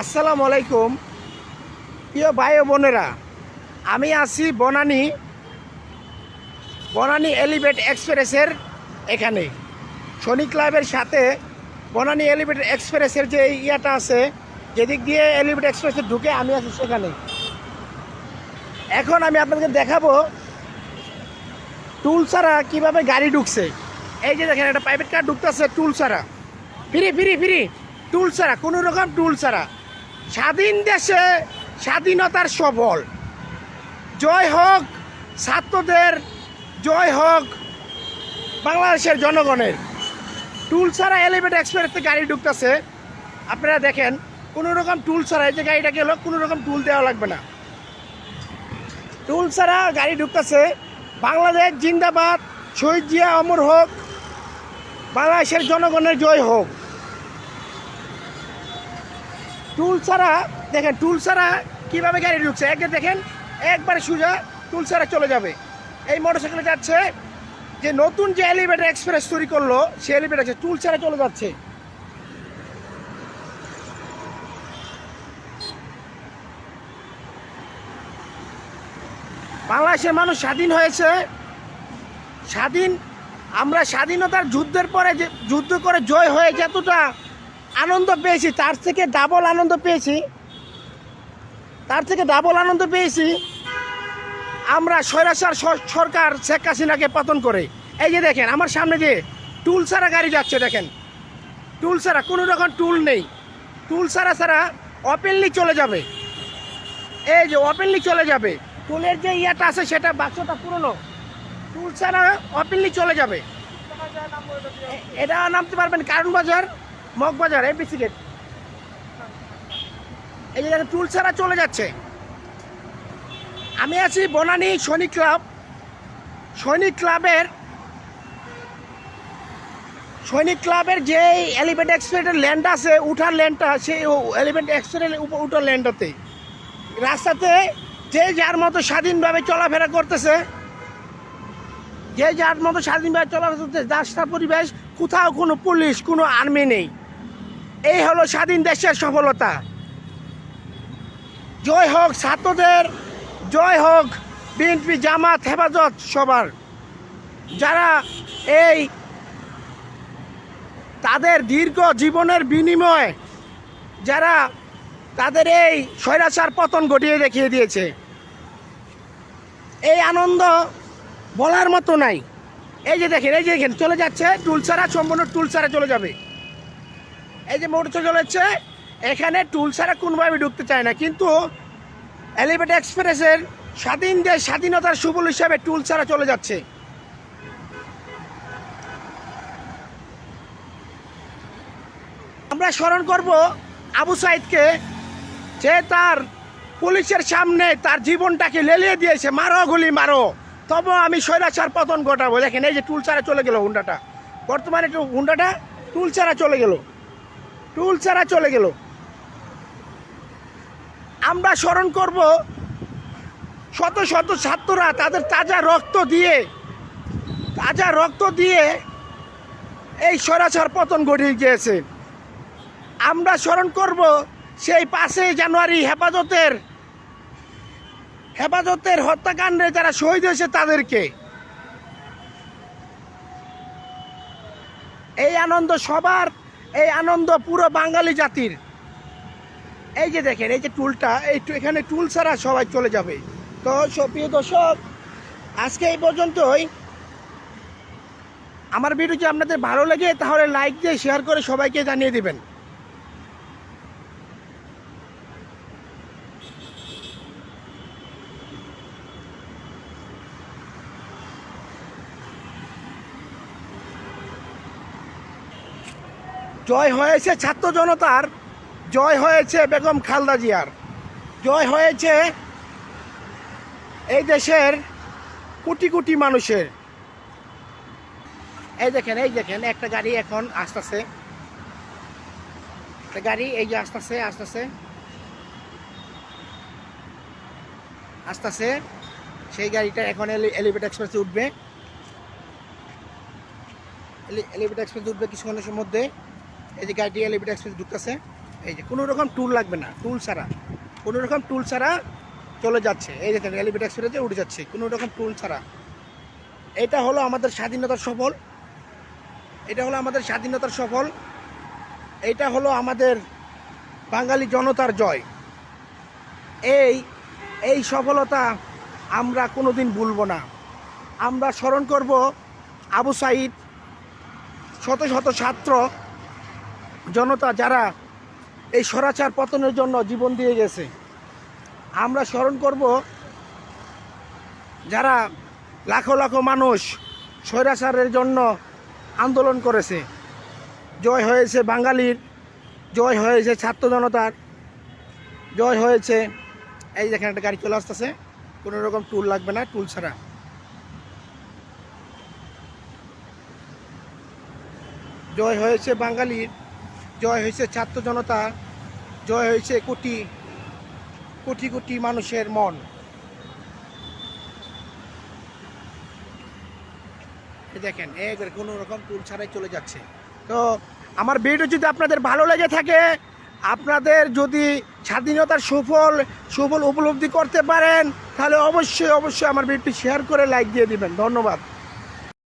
আসসালামু আলাইকুম। প্রিয় ভাই ও বোনেরা, আমি আছি বনানী বনানী এলিভেট এক্সপ্রেসের এখানে। শনি ক্লাবের সাথে বনানী এলিভেট এক্সপ্রেসের যে ইয়াটা আছে, যেদিক দিয়ে এলিভেট এক্সপ্রেসে ঢুকে আমি আছি সেখানে। এখন আমি আপনাদের দেখাবো টুল ছাড়া কীভাবে গাড়ি ঢুকছে। এই যে দেখেন, একটা প্রাইভেট কার ঢুকতেছে টুল ছাড়া ফিরি ফিরি ফিরি। টুল ছাড়া কোনো রকম টুল ছাড়া স্বাধীন দেশে স্বাধীনতার সফল জয় হোক ছাত্রদের, জয় হোক বাংলাদেশের জনগণের। টুল ছাড়া এলিভেট এক্সপ্রেসতে গাড়ি ঢুকতেছে। আপনারা দেখেন, কোনো রকম টুল ছাড়া এই যে গাড়িটা গেল, কোনো রকম টুল দেওয়া লাগবে না। টুল ছাড়া গাড়ি ঢুকতেছে। বাংলাদেশ জিন্দাবাদ, শহীদ জিয়া অমর হোক, বাংলাদেশের জনগণের জয় হোক। টুল ছাড়া, দেখেন, টুল ছাড়া কীভাবে গাড়ি ঢুকছে? একে দেখেন, একবারে সোজা টুল ছাড়া চলে যাবে। এই মোটরসাইকেলে যাচ্ছে যে নতুন যে এলিভেটার এক্সপ্রেস তৈরি করল সে এলিভেটার টুল ছাড়া চলে যাচ্ছে। বাংলাদেশের মানুষ স্বাধীন হয়েছে। স্বাধীন, আমরা স্বাধীনতার যুদ্ধের পরে যে, যুদ্ধ করে জয় হয়ে যতটা আনন্দ পেয়েছি, তার থেকে ডাবল আনন্দ পেয়েছি। তার থেকে ডাবল আনন্দ পেয়েছি। আমরা স্বৈরাচার সরকার শেখ হাসিনাকে পতন করে। এই যে দেখেন, আমার সামনে যে টুল ছাড়া গাড়ি যাচ্ছে, দেখেন। টুল ছাড়া, কোনো রকম টুল নেই। টুল ছাড়া ছাড়া ওপেনলি চলে যাবে। এই যে ওপেনলি চলে যাবে। টুলের যে ইয়াটা আছে, সেটা বাক্সটা পুরনো। টুল ছাড়া ওপেনলি চলে যাবে। এটা নামতে পারবেন কারণ বাজার। মগবাজার এপিসি গেট এই যে দেখেন টুল ছাড়া চলে যাচ্ছে। আমি আছি বনানী সৈনিক ক্লাব। সৈনিক ক্লাবের সৈনিক ক্লাবের যে এলিভেন্ট এক্সপ্রেসের ল্যান্ড আছে, উঠার ল্যান্ডটা সেই এলিভেন্ট এক্সপ্রেসের উপর উঠার ল্যান্ডটাতে রাস্তাতে যে যার মতো স্বাধীনভাবে চলাফেরা করতেছে, যে যার মতো স্বাধীনভাবে চলাফেরা করতেছে, রাস্তা পরিবেশ, কোথাও কোনো পুলিশ, কোনো আর্মি নেই। এই হলো স্বাধীন দেশের সফলতা। জয় হোক ছাত্রদের, জয় হোক বিএনপি জামাত হেফাজত সবার। যারা এই তাদের দীর্ঘ জীবনের বিনিময়ে যারা তাদের এই স্বৈরাচার পতন ঘটিয়ে দেখিয়ে দিয়েছে। এই আনন্দ বলার মতো নাই। এই যে দেখেন, এই যে দেখেন, চলে যাচ্ছে টুল ছাড়া সম্পূর্ণ টুল ছাড়া চলে যাবে। এই যে মোটর চলেছে, এখানে টুল ছাড়া কোনোভাবে ঢুকতে চায় না। কিন্তু এলিভেট এক্সপ্রেসের স্বাধীন দেশ, স্বাধীনতার সুবল হিসাবে টুল ছাড়া চলে যাচ্ছে। আমরা স্মরণ করব আবু সাইদকে, যে তার পুলিশের সামনে তার জীবনটাকে লেলিয়ে দিয়েছে, মারো গুলি মারো। তবু আমি স্বৈরাচার পতন ঘটাবো। দেখেন, এই যে টুল ছাড়া চলে গেল হুন্ডাটা। বর্তমানে হুন্ডাটা টুল ছাড়া চলে গেল। টুল ছাড়া চলে গেল। আমরা স্মরণ করব শত শত ছাত্ররা তাদের তাজা রক্ত দিয়ে, তাজা রক্ত দিয়ে এই সরাসর পতন ঘটিয়ে গিয়েছে। আমরা স্মরণ করব সেই পাঁচই জানুয়ারি হেফাজতের হেফাজতের হত্যাকাণ্ডে যারা শহীদ হয়েছে তাদেরকে। এই আনন্দ সবার এই আনন্দ পুরো বাঙালি জাতির। এই যে দেখেন, এই যে টুলটা, এই এখানে টুল ছাড়া সবাই চলে যাবে। তো প্রিয় দর্শক, আজকে এই পর্যন্তই। আমার ভিডিও যদি আপনাদের ভালো লাগে, তাহলে লাইক দিয়ে শেয়ার করে সবাইকে জানিয়ে দিবেন। জয় হয়েছে ছাত্র জনতার, জয় হয়েছে বেগম খালদা জিয়ার, জয় হয়েছে এই দেশের কোটি কোটি মানুষের। এই দেখেন এই দেখেন, একটা গাড়ি এখন আসতেছে। একটা গাড়ি এই যে আসতেছে আসতেছে। আসতেছে, সেই গাড়িটা এখন এলিভেট এক্সপ্রেসে উঠবে। এলিভেট এক্সপ্রেসে উঠবে কিছুক্ষণের মধ্যে। এই যে গাড়িটি এলিভেট এক্সপ্রেস ঢুকতেছে, এই যে কোনো রকম টুল লাগবে না টুল ছাড়া। কোনো রকম টুল ছাড়া চলে যাচ্ছে। এই দেখেন এলিভেট এক্সপ্রেসে উঠে যাচ্ছে, কোনো রকম টুল ছাড়া। এটা হলো আমাদের স্বাধীনতার সফল। এটা হলো আমাদের স্বাধীনতার সফল। এটা হলো আমাদের বাঙালি জনতার জয়। এই এই সফলতা আমরা কোনো দিন ভুলব না। আমরা স্মরণ করব আবু সাইদ, শত শত ছাত্র জনতা যারা এই স্বরাচার পতনের জন্য জীবন দিয়ে গেছে, আমরা স্মরণ করব যারা লাখো লাখো মানুষ স্বৈরাচারের জন্য আন্দোলন করেছে। জয় হয়েছে বাঙালির, জয় হয়েছে ছাত্র জনতার, জয় হয়েছে, এই দেখেন একটা গাড়ি চলে আসতেছে, কোনো রকম টুল লাগবে না টুল ছাড়া। জয় হয়েছে বাঙালির জয় হয়েছে ছাত্র জনতা, জয় হয়েছে কোটি কোটি কোটি মানুষের মন। দেখেন একবার কোনো রকম টুল ছাড়াই চলে যাচ্ছে। তো আমার ভিডিও যদি আপনাদের ভালো লেগে থাকে, আপনাদের যদি স্বাধীনতার সুফল সুফল উপলব্ধি করতে পারেন, তাহলে অবশ্যই অবশ্যই আমার ভিডিওটি শেয়ার করে লাইক দিয়ে দিবেন। ধন্যবাদ।